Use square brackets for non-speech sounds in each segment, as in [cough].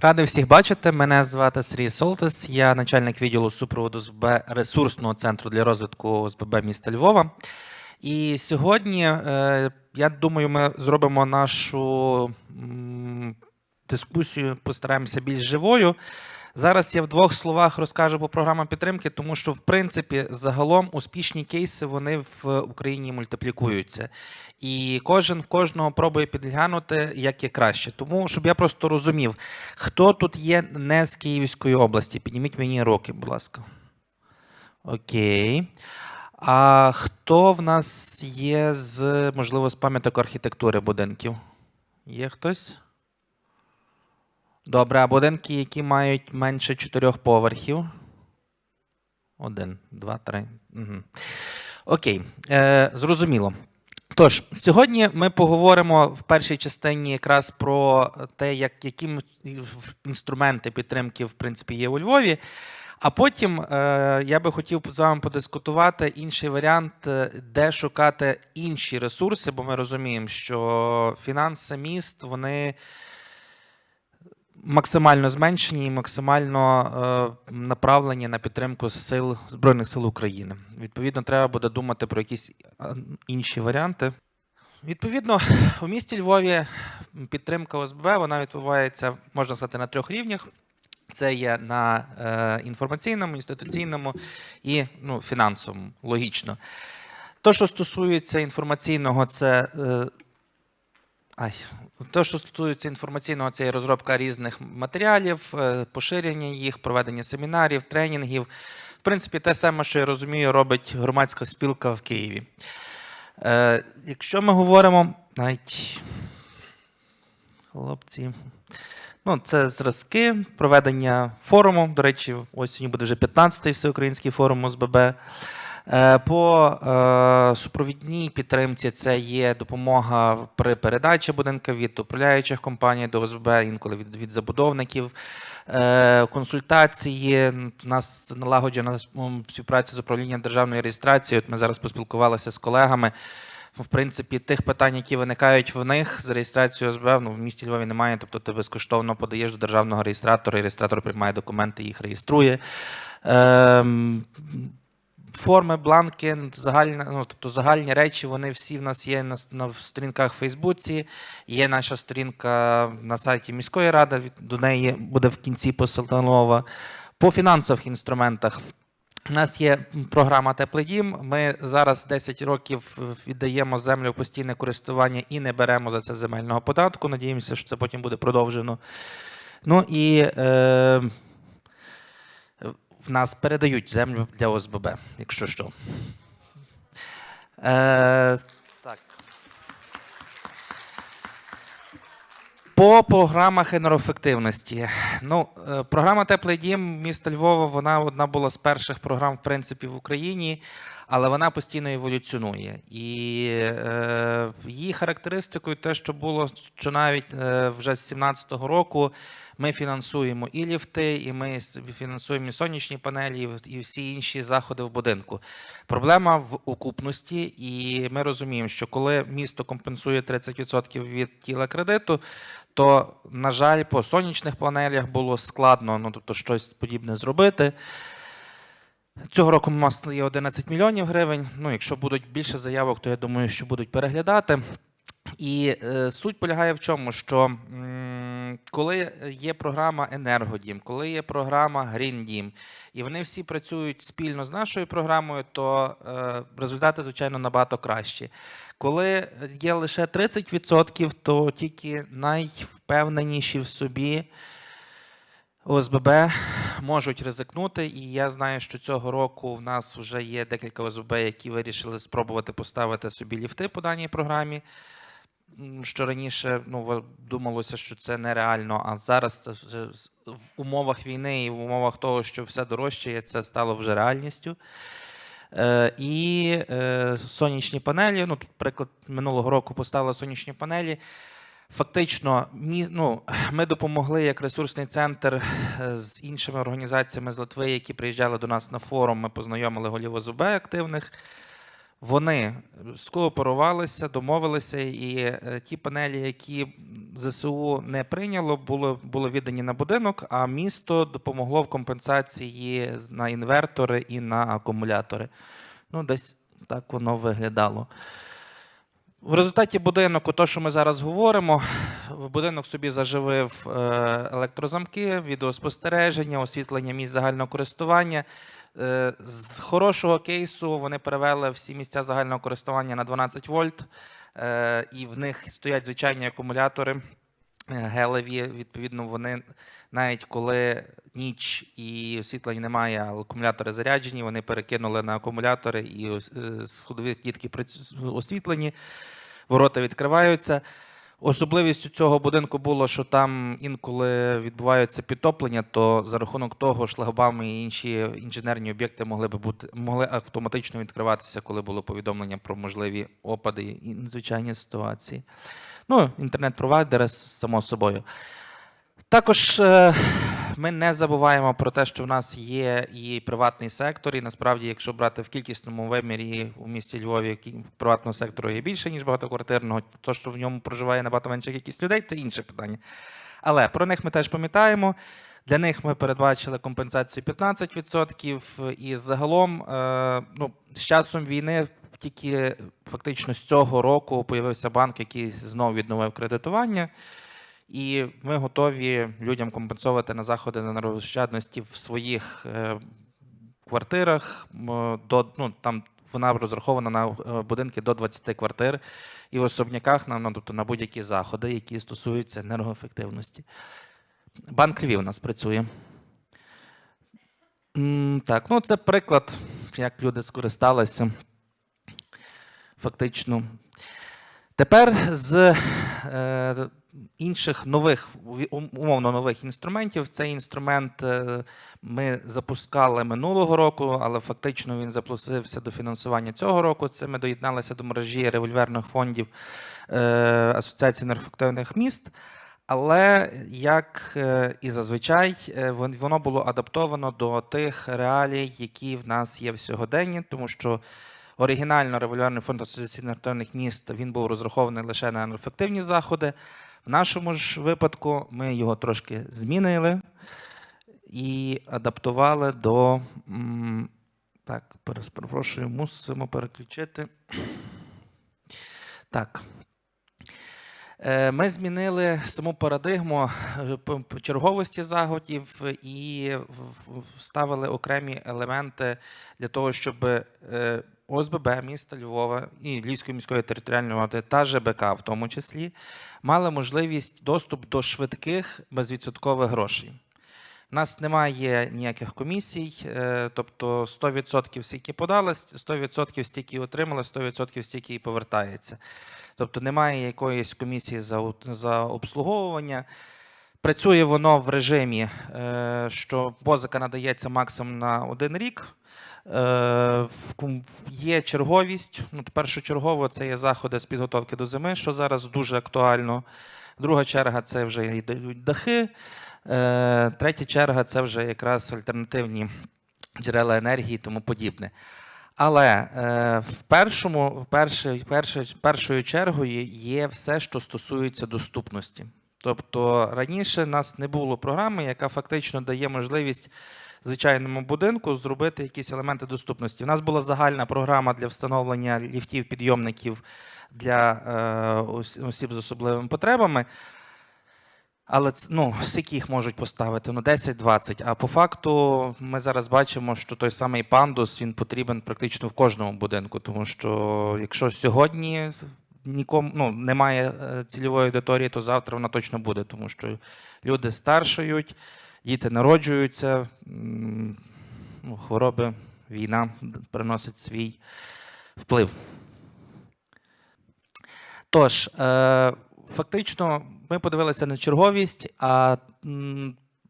Радий всіх бачити. Мене звати Сергій Солтес. Я начальник відділу супроводу СБ ресурсного центру для розвитку СББ міста Львова. І сьогодні, е, я думаю, ми зробимо нашу дискусію, постараємося більш живою. Зараз я в двох словах розкажу про програму підтримки, тому що в принципі загалом успішні кейси вони в Україні мультиплікуються. І кожен в кожного пробує підглянути, як є краще. Тому, щоб я просто розумів, хто тут є не з Київської області. Підніміть мені руки, будь ласка. Окей. А хто в нас є з, можливо, з пам'яток архітектури будинків? Є хтось? Добре, а будинки, які мають менше чотирьох поверхів? Один, два, три. Угу. Окей, е, зрозуміло. Тож, сьогодні ми поговоримо в першій частині якраз про те, як, які інструменти підтримки в принципі є у Львові. А потім е, я би хотів з вами подискутувати інший варіант, е, де шукати інші ресурси, бо ми розуміємо, що фінанси міст вони максимально зменшені і максимально е, направлені на підтримку сил Збройних сил України. Відповідно, треба буде думати про якісь е, інші варіанти. Відповідно, у місті Львові підтримка ОСБ вона відбувається, можна сказати, на трьох рівнях. Це є на е, інформаційному, інституційному і ну, фінансовому, логічно. То, що стосується інформаційного, це е, Ай, те, що стосується інформаційного, це є розробка різних матеріалів, е, поширення їх, проведення семінарів, тренінгів. В принципі, те саме, що я розумію, робить громадська спілка в Києві. Е, якщо ми говоримо, навіть хлопці, ну, це зразки проведення форуму. До речі, осінню буде вже 15-й всеукраїнський форум ОСББ. Е, По е, супровідній підтримці це є допомога при передачі будинка від управляючих компаній до ОСБ, інколи від, від забудовників. Е, Консультації. У нас налагоджена співпраця з управлінням державної реєстрації. От ми зараз поспілкувалися з колегами. В принципі, тих питань, які виникають в них з реєстрацією ОСБ, ну, в місті Львові немає. Тобто ти безкоштовно подаєш до державного реєстратора, і реєстратор приймає документи, їх реєструє. Ем, форми, бланки, загальні, ну, тобто загальні речі, вони всі в нас є на, на сторінках в Фейсбуці. Є наша сторінка на сайті міської ради. До неї буде в кінці постанова. По фінансових інструментах. У нас є програма Теплий дім. Ми зараз 10 років віддаємо землю в постійне користування і не беремо за це земельного податку. Надіємося, що це потім буде продовжено. Ну і е, в нас передають землю для ОСББ, якщо що. Е, так. По програмах енергоефективності. Ну, е, програма Теплий дім міста Львова, вона одна була з перших програм, в принципі, в Україні, але вона постійно еволюціонує. І е, її характеристикою те, що було, що навіть е, вже з 2017 року ми фінансуємо і ліфти, і ми фінансуємо і сонячні панелі, і всі інші заходи в будинку. Проблема в окупності, і ми розуміємо, що коли місто компенсує 30% від тіла кредиту, то, на жаль, по сонячних панелях було складно, ну тобто щось подібне зробити. Цього року у нас є 11 мільйонів гривень. Ну, якщо будуть більше заявок, то я думаю, що будуть переглядати. І е, суть полягає в чому, що м, коли є програма Енергодім, коли є програма Гріндім, і вони всі працюють спільно з нашою програмою, то е, результати, звичайно, набагато кращі. Коли є лише 30%, то тільки найвпевненіші в собі ОСББ можуть ризикнути, і я знаю, що цього року в нас вже є декілька ОСББ, які вирішили спробувати поставити собі ліфти по даній програмі. Що раніше ну, думалося, що це нереально, а зараз це в умовах війни і в умовах того, що все дорожчає, це стало вже реальністю. Е, і е, сонячні панелі. Ну, приклад минулого року поставили сонячні панелі. Фактично, мі, ну, ми допомогли як ресурсний центр е, з іншими організаціями з Литви, які приїжджали до нас на форум. Ми познайомили голів ОЗБ активних. Вони скооперувалися, домовилися, і е, ті панелі, які ЗСУ не прийняло, було, були віддані на будинок, а місто допомогло в компенсації на інвертори і на акумулятори. Ну, десь так воно виглядало. В результаті будинок, то, що ми зараз говоримо, будинок собі заживив е, електрозамки, відеоспостереження, освітлення місць загального користування. Е, З хорошого кейсу вони перевели всі місця загального користування на 12 вольт, е, і в них стоять звичайні акумулятори е, гелеві. Відповідно, вони навіть коли ніч і освітлення немає, а акумулятори заряджені, вони перекинули на акумулятори і сходові клітки освітлені, ворота відкриваються. Особливістю цього будинку було, що там інколи відбуваються підтоплення, то за рахунок того шлагбами і інші інженерні об'єкти могли би бути могли автоматично відкриватися, коли було повідомлення про можливі опади і надзвичайні ситуації. Ну, інтернет-провайдери, само собою. Також е, ми не забуваємо про те, що в нас є і приватний сектор, і насправді, якщо брати в кількісному вимірі у місті Львові приватного сектору є більше, ніж багатоквартирного, то, що в ньому проживає набагато менша кількість людей, це інше питання. Але про них ми теж пам'ятаємо. Для них ми передбачили компенсацію 15%, і загалом, е, ну, з часом війни, тільки фактично з цього року появився банк, який знову відновив кредитування. І ми готові людям компенсувати на заходи з енергоощадності в своїх е, квартирах. До, ну, там вона розрахована на е, будинки до 20 квартир і в особняках на, ну, тобто на будь-які заходи, які стосуються енергоефективності. Банк Львів у нас працює. Так, ну це приклад, як люди скористалися фактично. Тепер з е, інших нових, умовно нових інструментів. Цей інструмент е, ми запускали минулого року, але фактично він запустився до фінансування цього року. Це ми доєдналися до мережі револьверних фондів е, Асоціації енергоефективних міст. Але як е, і зазвичай, воно було адаптовано до тих реалій, які в нас є в сьогоденні, тому що оригінально револьверний фонд енергоефективних міст він був розрахований лише на енергоефективні заходи. В нашому ж випадку ми його трошки змінили і адаптували до. Так, перепрошую, мусимо переключити. Так. Е, Ми змінили саму парадигму е, черговості заходів і вставили окремі елементи для того, щоб е, ОСББ міста Львова і Львівської міської територіальної громади та ЖБК в тому числі мали можливість доступ до швидких безвідсоткових грошей. У нас немає ніяких комісій, е, тобто 100% стільки подали, 100% стільки отримали, 100% стільки і повертається. Тобто немає якоїсь комісії за, за обслуговування. Працює воно в режимі, е, що позика надається максимум на один рік. Е, Є черговість. Ну, першочергово це є заходи з підготовки до зими, що зараз дуже актуально. Друга черга це вже йдуть дахи. Е, Третя черга це вже якраз альтернативні джерела енергії і тому подібне. Але е, в першому, в першій- першій- першою чергою є все, що стосується доступності. Тобто раніше в нас не було програми, яка фактично дає можливість звичайному будинку зробити якісь елементи доступності. У нас була загальна програма для встановлення ліфтів, підйомників для е, осіб з особливими потребами. Але ну, скільки їх можуть поставити? Ну, 10-20. А по факту ми зараз бачимо, що той самий пандус він потрібен практично в кожному будинку, тому що якщо сьогодні нікому ну, немає е, цільової аудиторії, то завтра вона точно буде, тому що люди старшають, діти народжуються, ну, хвороби, війна приносить свій вплив. Тож, е, фактично, ми подивилися на черговість, а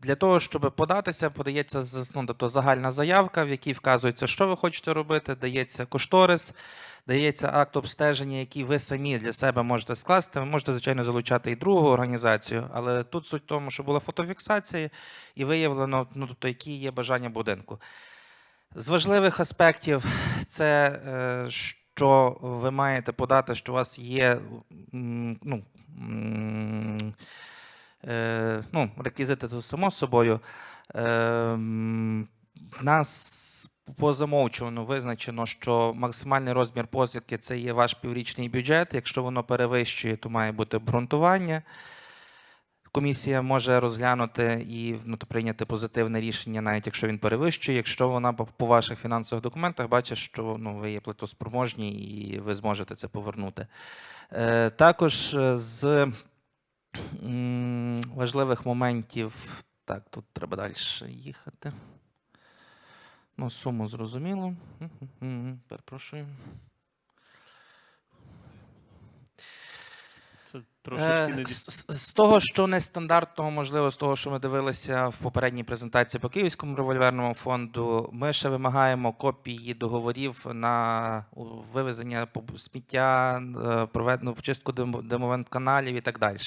для того, щоб податися, подається ну, тобто загальна заявка, в якій вказується, що ви хочете робити, дається кошторис, дається акт обстеження, який ви самі для себе можете скласти. Ви можете, звичайно, залучати і другу організацію, але тут суть в тому, що була фотофіксація і виявлено, ну, тобто, які є бажання будинку. З важливих аспектів це е, що ви маєте подати, що у вас є ну, е, ну, реквізити само собою. Е, нас по замовчуванню визначено, що максимальний розмір позики це є ваш піврічний бюджет. Якщо воно перевищує, то має бути обґрунтування. Комісія може розглянути і ну, прийняти позитивне рішення, навіть якщо він перевищує. Якщо вона по- по ваших фінансових документах бачить, що ну, ви є платоспроможні і ви зможете це повернути. Е, також е, з м, важливих моментів, так, тут треба далі їхати. Ну, суму зрозуміло. Перепрошую. Це трошечки Е, не з, того, що нестандартного, можливо, з того, що ми дивилися в попередній презентації по Київському револьверному фонду, ми ще вимагаємо копії договорів на вивезення сміття, е, проведену почистку дим- каналів і так далі.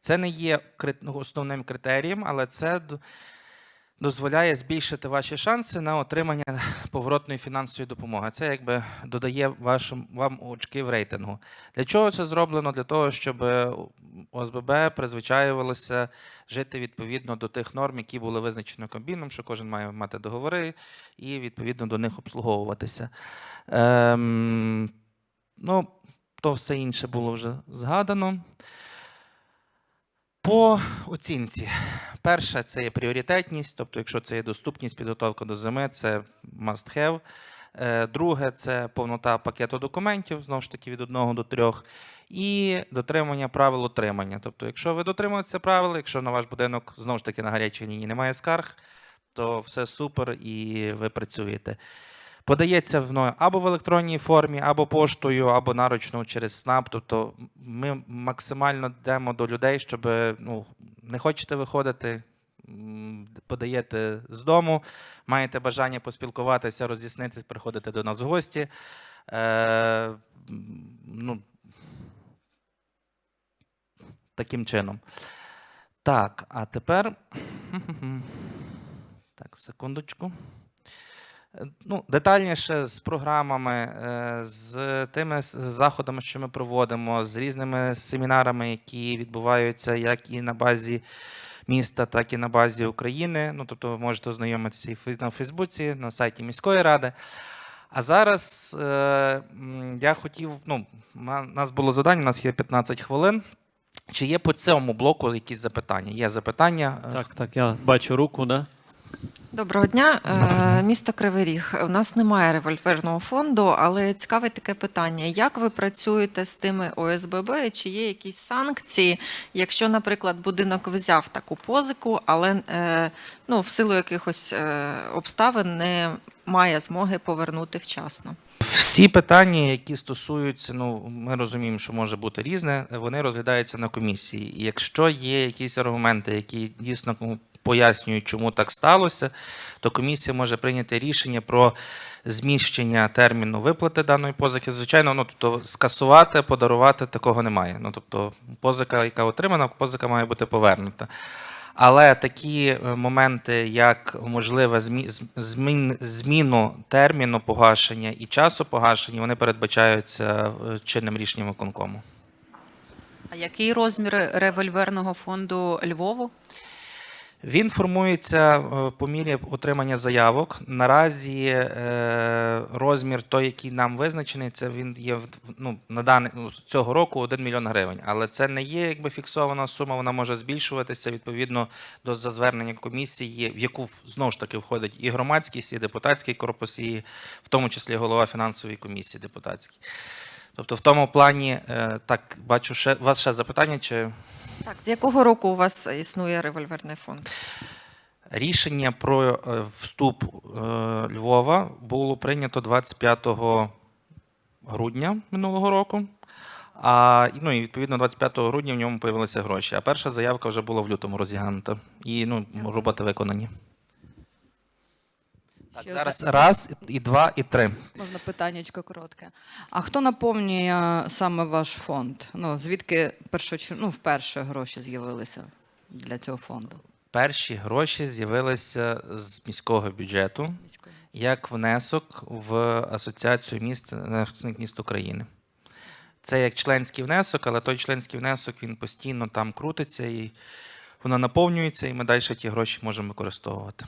Це не є ну, основним критерієм, але це дозволяє збільшити ваші шанси на отримання поворотної фінансової допомоги. Це якби додає вашим вам очки в рейтингу. Для чого це зроблено? Для того, щоб ОСББ призвичаювалося жити відповідно до тих норм, які були визначені Кабміном, що кожен має мати договори і відповідно до них обслуговуватися. Ем, ну, то все інше було вже згадано. По оцінці. Перше, це є пріоритетність, тобто, якщо це є доступність, підготовка до зими, це must have. Е, Друге, це повнота пакету документів, знову ж таки, від 1 до 3. І дотримання правил отримання. Тобто, якщо ви дотримуєтеся правил, якщо на ваш будинок знову ж таки на гарячій лінії немає скарг, то все супер і ви працюєте. Подається воно або в електронній формі, або поштою, або наручно через СНАП. Тобто ми максимально йдемо до людей, щоб ну, не хочете виходити, подаєте з дому, маєте бажання поспілкуватися, роз'яснити, приходите до нас в гості. Е, ну, таким чином. Так, а тепер. [laughs] Так, секундочку. Ну, детальніше з програмами, е, з тими заходами, що ми проводимо, з різними семінарами, які відбуваються як і на базі міста, так і на базі України. Ну, тобто ви можете ознайомитися і на Фейсбуці, на сайті міської ради. А зараз е, я хотів, ну, нас було завдання, у нас є 15 хвилин. Чи є по цьому блоку якісь запитання? Є запитання? Е, Так, так, я бачу руку, да? Доброго дня, Е, місто Кривий Ріг. У нас немає револьверного фонду, але цікаве таке питання: як ви працюєте з тими ОСББ? Чи є якісь санкції, якщо, наприклад, будинок взяв таку позику, але е, ну, в силу якихось е, обставин не має змоги повернути вчасно? Всі питання, які стосуються, ну ми розуміємо, що може бути різне, вони розглядаються на комісії. І якщо є якісь аргументи, які дійсно ну, пояснюють, чому так сталося, то комісія може прийняти рішення про зміщення терміну виплати даної позики. Звичайно, ну тобто скасувати, подарувати такого немає. Ну тобто, позика, яка отримана, позика має бути повернута. Але такі е, моменти, як можливе змі- змін, зміну терміну погашення і часу погашення, вони передбачаються е, чинним рішенням виконкому. А який розмір револьверного фонду Львову? Він формується е, по мірі отримання заявок. Наразі е, розмір той, який нам визначений, це він є ну, на даний ну, цього року 1 мільйон гривень. Але це не є якби фіксована сума, вона може збільшуватися відповідно до за звернення комісії, в яку знову ж таки входить і громадськість, і депутатський корпус, і в тому числі голова фінансової комісії депутатській. Тобто, в тому плані, е, так бачу, ще у вас ще запитання чи. Так, з якого року у вас існує револьверний фонд? Рішення про е, вступ е, Львова було прийнято 25 грудня минулого року. А ну і відповідно 25 грудня в ньому появилися гроші. А перша заявка вже була в лютому розігнута. І ну, роботи виконані. Так, Ще зараз одне- раз, і два, і три. Можна питаннячко коротке. А хто наповнює саме ваш фонд? Ну, звідки першоч... ну, вперше гроші з'явилися для цього фонду? перші гроші з'явилися з міського бюджету як внесок в Асоціацію міст нефтяних міст України. Це як членський внесок, але той членський внесок він постійно там крутиться і воно наповнюється, і ми далі ті гроші можемо використовувати.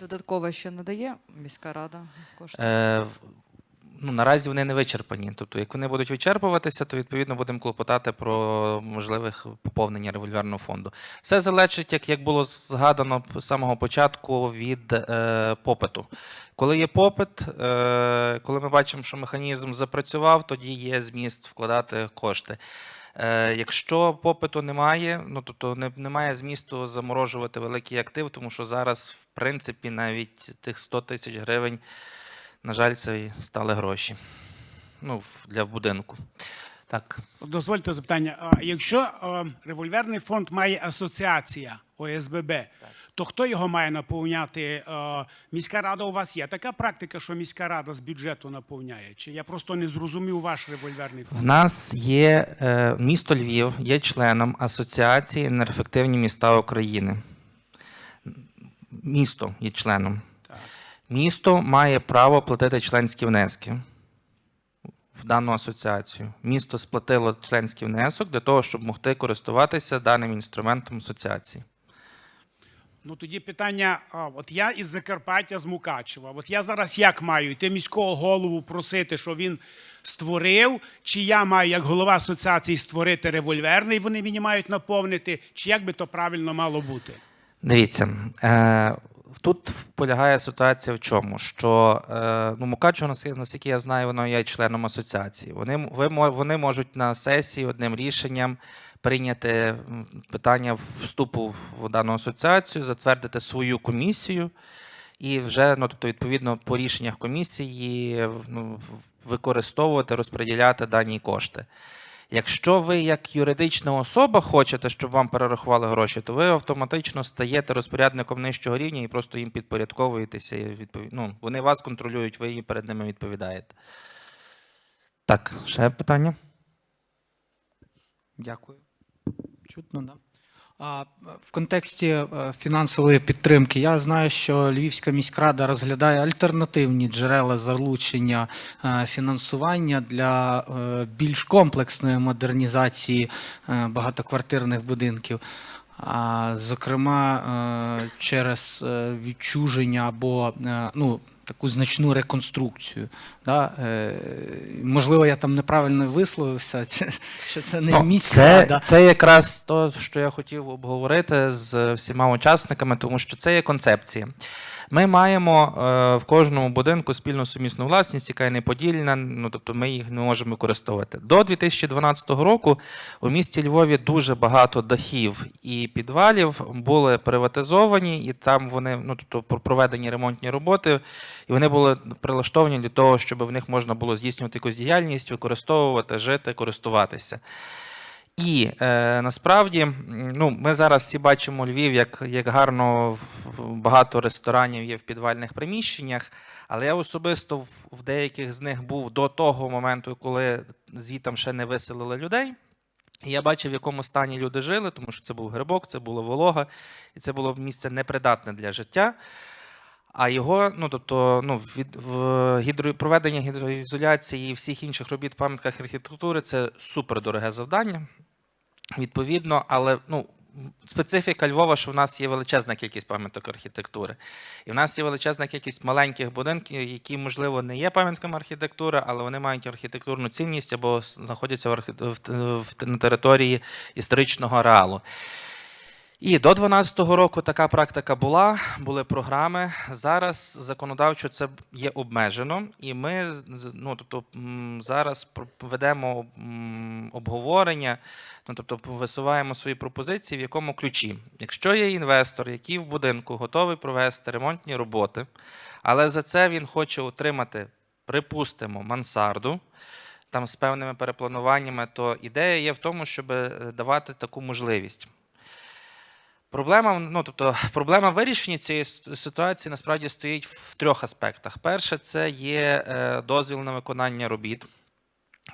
Додатково ще надає міська рада кошти? Е, ну, наразі вони не вичерпані. Тобто, як вони будуть вичерпуватися, то відповідно будемо клопотати про можливих поповнення револьверного фонду. Все залежить, як, як було згадано з самого початку, від е, попиту. Коли є попит, е, коли ми бачимо, що механізм запрацював, тоді є зміст вкладати кошти. Е, якщо попиту немає, ну тобто немає змісту заморожувати великий актив, тому що зараз, в принципі, навіть тих 100 тисяч гривень, на жаль, це і стали гроші. Ну, для будинку. Так. Дозвольте запитання. А якщо е, револьверний фонд має асоціація ОСББ, то хто його має наповняти? Е, Міська рада у вас є така практика, що міська рада з бюджету наповняє? Чи я просто не зрозумів ваш револьверний фонд? В нас є е, місто Львів, є членом Асоціації енергоефективні міста України. Місто є членом. Так. Місто має право платити членські внески в дану асоціацію. Місто сплатило членський внесок для того, щоб могти користуватися даним інструментом асоціації. Ну тоді питання: от я із Закарпаття з Мукачева. От я зараз як маю йти міського голову просити, що він створив, чи я маю як голова асоціації створити револьверний, вони мені мають наповнити, чи як би то правильно мало бути? Дивіться, е, тут полягає ситуація в чому? Що е, ну, Мукачево, наскільки- я знаю, воно є членом асоціації. Вони, ви, вони можуть на сесії одним рішенням прийняти питання вступу в дану асоціацію, затвердити свою комісію. І вже ну, тобто, відповідно по рішеннях комісії ну, використовувати, розподіляти дані кошти. Якщо ви як юридична особа хочете, щоб вам перерахували гроші, то ви автоматично стаєте розпорядником нижчого рівня і просто їм підпорядковуєтеся. І відпові... ну, вони вас контролюють, ви перед ними відповідаєте. Так, ще питання? Дякую. Чутно, да? А, в контексті е, фінансової підтримки я знаю, що Львівська міськрада розглядає альтернативні джерела залучення е, фінансування для е, більш комплексної модернізації багатоквартирних будинків. Зокрема, через відчуження або ну, таку значну реконструкцію. Да? Е, Можливо, я там неправильно висловився, що це не Ну, місце. це, да? це якраз то, що я хотів обговорити з всіма учасниками, тому що це є концепція. Ми маємо е, в кожному будинку спільну сумісну власність, яка є неподільна, ну тобто ми їх не можемо використовувати. До 2012 року у місті Львові дуже багато дахів і підвалів були приватизовані, і там вони ну тобто про- проведені ремонтні роботи, і вони були прилаштовані для того, щоб в них можна було здійснювати якусь діяльність, використовувати, жити, користуватися. І е, насправді, ну, ми зараз всі бачимо Львів, як, як гарно багато ресторанів є в підвальних приміщеннях. Але я особисто в, в деяких з них був до того моменту, коли звітам ще не виселили людей. І я бачив, в якому стані люди жили, тому що це був грибок, це була волога, і це було місце непридатне для життя. А його, ну тобто, ну, від в гідро, проведення гідроізоляції і всіх інших робіт в пам'ятках архітектури це супердороге завдання. Відповідно, але ну, специфіка Львова, що в нас є величезна кількість пам'яток архітектури. І в нас є величезна кількість маленьких будинків, які, можливо, не є пам'ятками архітектури, але вони мають архітектурну цінність або знаходяться в, архі... в, на території історичного ареалу. І до 2012 року така практика була, були програми. Зараз законодавчо це є обмежено, і ми ну, тобто, зараз ведемо обговорення, ну, тобто висуваємо свої пропозиції, в якому ключі. Якщо є інвестор, який в будинку готовий провести ремонтні роботи, але за це він хоче отримати, припустимо, мансарду. Там з певними переплануваннями, то ідея є в тому, щоб е, давати таку можливість. Проблема, ну, тобто, проблема вирішення цієї ситуації насправді стоїть в трьох аспектах. Перше, це є е, дозвіл на виконання робіт.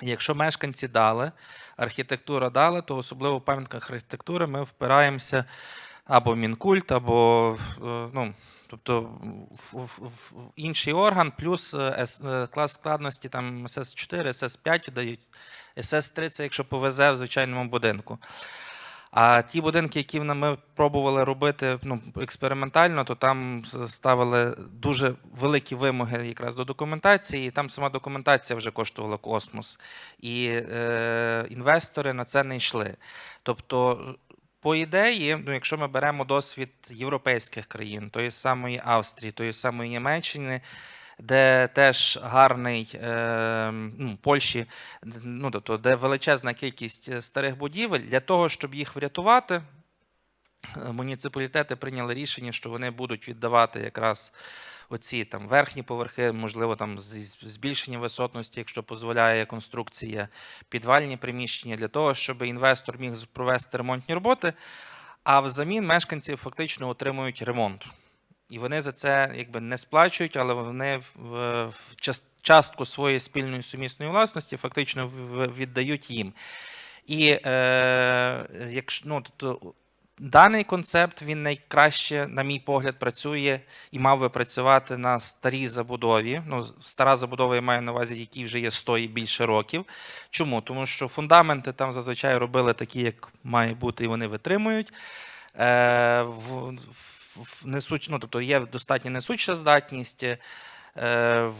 Якщо мешканці дали, архітектура дала, то особливо в пам'ятках архітектури ми впираємося або Мінкульт, або е, ну, тобто в, в, в- в інший орган, плюс е, клас складності там СС4, СС5 дають, СС3 це якщо повезе в звичайному будинку. А ті будинки, які ми пробували робити ну, експериментально, то там ставили дуже великі вимоги якраз до документації, і там сама документація вже коштувала космос. І е, інвестори на це не йшли. Тобто, по ідеї, ну, якщо ми беремо досвід європейських країн, тої самої Австрії, тої самої Німеччини, де теж гарний е, ну, Польщі, ну, тобто, де величезна кількість е, старих будівель, для того, щоб їх врятувати, муніципалітети прийняли рішення, що вони будуть віддавати якраз оці там верхні поверхи, можливо, там збільшення висотності, якщо дозволяє конструкція, підвальні приміщення для того, щоб інвестор міг провести ремонтні роботи, а взамін мешканці фактично отримують ремонт. І вони за це якби не сплачують, але вони в, частку своєї спільної сумісної власності фактично віддають їм. І е, якщо ну, тобто, даний концепт він найкраще, на мій погляд, працює і мав би працювати на старій забудові. Ну, стара забудова я маю на увазі, які вже є 100 і більше років. Чому? Тому що фундаменти там зазвичай робили такі, як має бути, і вони витримують. Е, в несуч, ну, тобто є достатня несуча здатність. Е,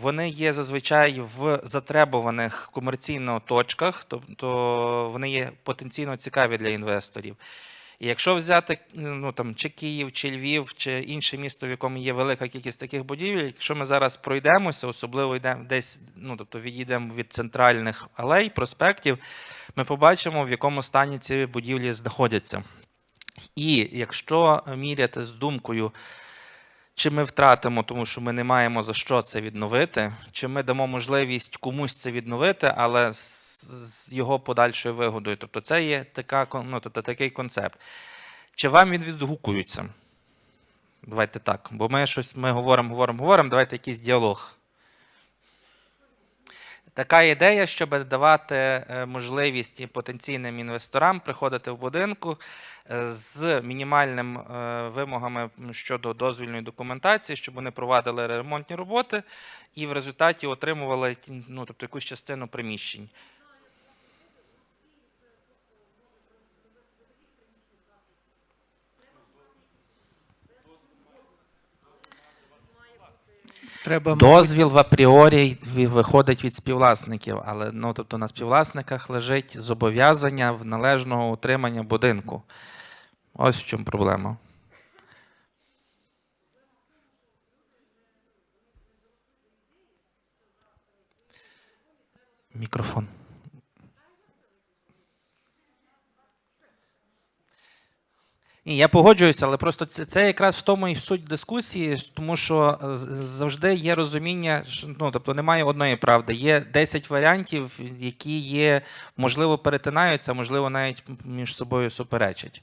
Вони є зазвичай в затребуваних комерційно точках, тобто вони є потенційно цікаві для інвесторів. І якщо взяти ну, там, чи Київ, чи Львів, чи інше місто, в якому є велика кількість таких будівель, якщо ми зараз пройдемося, особливо йдемо десь, ну, тобто відійдемо від центральних алей, проспектів, ми побачимо, в якому стані ці будівлі знаходяться. І якщо міряти з думкою, чи ми втратимо, тому що ми не маємо за що це відновити, чи ми дамо можливість комусь це відновити, але з, його подальшою вигодою. Тобто це є така, ну, тобто, такий концепт. Чи вам він відгукується? Давайте так. Бо ми щось ми говоримо, говоримо, говоримо, давайте якийсь діалог. Така ідея, щоб давати е, можливість і потенційним інвесторам приходити в будинку е, з мінімальними е, вимогами щодо дозвільної документації, щоб вони провадили ремонтні роботи і в результаті отримували ну, тобто, якусь частину приміщень. Треба Дозвіл в апріорі виходить від співвласників, але ну, тобто, на співвласниках лежить зобов'язання в належного утримання будинку. Ось в чому проблема. Мікрофон. Ні, я погоджуюся, але просто це, це якраз в тому і суть дискусії, тому що е, завжди є розуміння, що ну, тобто немає одної правди. Є 10 варіантів, які є, можливо, перетинаються, можливо, навіть між собою суперечать.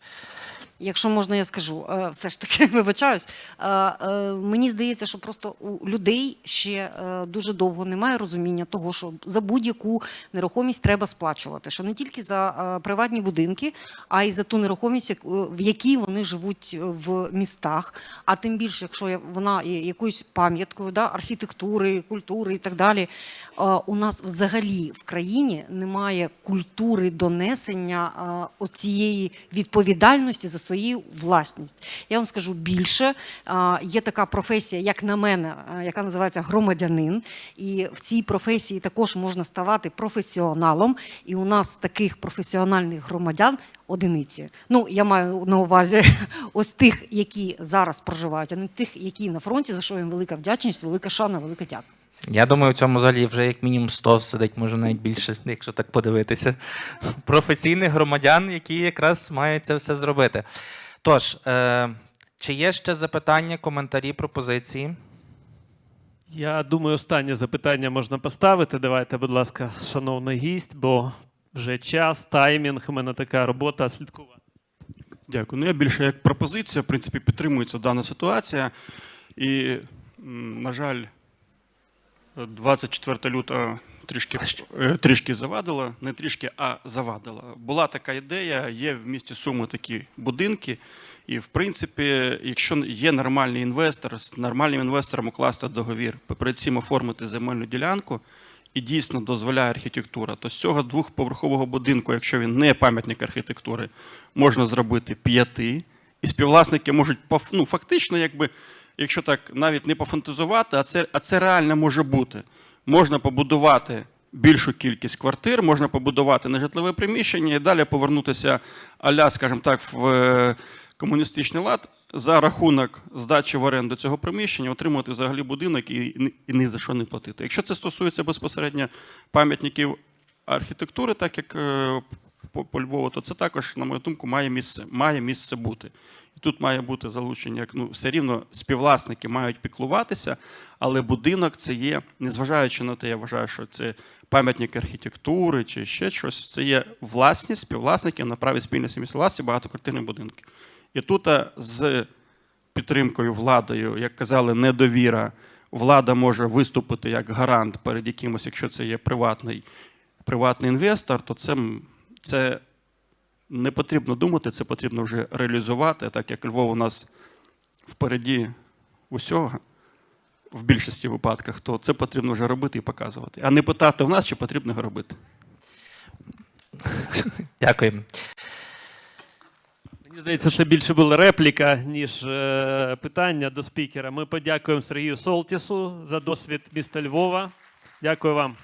Якщо можна, я скажу, е, все ж таки [laughs] вибачаюсь. Е, е, Мені здається, що просто у людей ще дуже довго немає розуміння того, що за будь-яку нерухомість треба сплачувати. Що не тільки за приватні будинки, а й за ту нерухомість, в якій вони живуть в містах. А тим більше, якщо вона є якоюсь пам'яткою да, архітектури, культури і так далі. У нас взагалі в країні немає культури донесення оцієї відповідальності за свою власність. Я вам скажу більше. Є така професія, як на мене, яка називається громадянин. І в цій професії також можна ставати професіоналом. І у нас таких професіональних громадян одиниці. Ну, я маю на увазі [laughs] ось тих, які зараз проживають, а не тих, які на фронті, за що їм велика вдячність, велика шана, велика дяка. Я думаю, в цьому залі вже як мінімум 100 сидить, може навіть більше, якщо так подивитися. [laughs] Професійних громадян, які якраз мають це все зробити. Тож, е, чи є ще запитання, коментарі, пропозиції? Я думаю, останнє запитання можна поставити. Давайте, будь ласка, шановний гість, бо вже час, таймінг. У мене така робота слідкувати. Дякую. Ну, я більше як пропозиція, в принципі, підтримується дана ситуація. І, на жаль, 24 лютого трішки, е, трішки завадила, не трішки, а завадила. Була така ідея, є в місті Суми такі будинки, І в принципі, якщо є нормальний інвестор, з нормальним інвестором укласти договір, перед цим оформити земельну ділянку і дійсно дозволяє архітектура, то з цього двохповерхового будинку, якщо він не пам'ятник архітектури, можна зробити п'яти. І співвласники можуть ну, фактично, якби, якщо так навіть не пофантазувати, а це, а це реально може бути. Можна побудувати більшу кількість квартир, можна побудувати нежитлове приміщення і далі повернутися аля, скажімо так, в е, комуністичний лад за рахунок здачі в оренду цього приміщення, отримати взагалі будинок і, і ні за що не платити. Якщо це стосується безпосередньо пам'ятників архітектури, так як е, по, по Львову, то це також, на мою думку, має місце, має місце бути. Тут має бути залучення, як ну, все рівно співвласники мають піклуватися, але будинок це є, незважаючи на те, я вважаю, що це пам'ятник архітектури чи ще щось, це є власність співвласників на праві спільної сім'ї власті багатоквартирних будинків. І тут з підтримкою владою, як казали, недовіра, влада може виступити як гарант перед якимось, якщо це є приватний, приватний інвестор, то це, це не потрібно думати, це потрібно вже реалізувати, так як Львов у нас впереді усього. В більшості випадках, то це потрібно вже робити і показувати, а не питати в нас, чи потрібно його робити. [laughs] Дякую. Мені здається, це більше була репліка, ніж е, питання до спікера. Ми подякуємо Сергію Солтісу за досвід міста Львова. Дякую вам.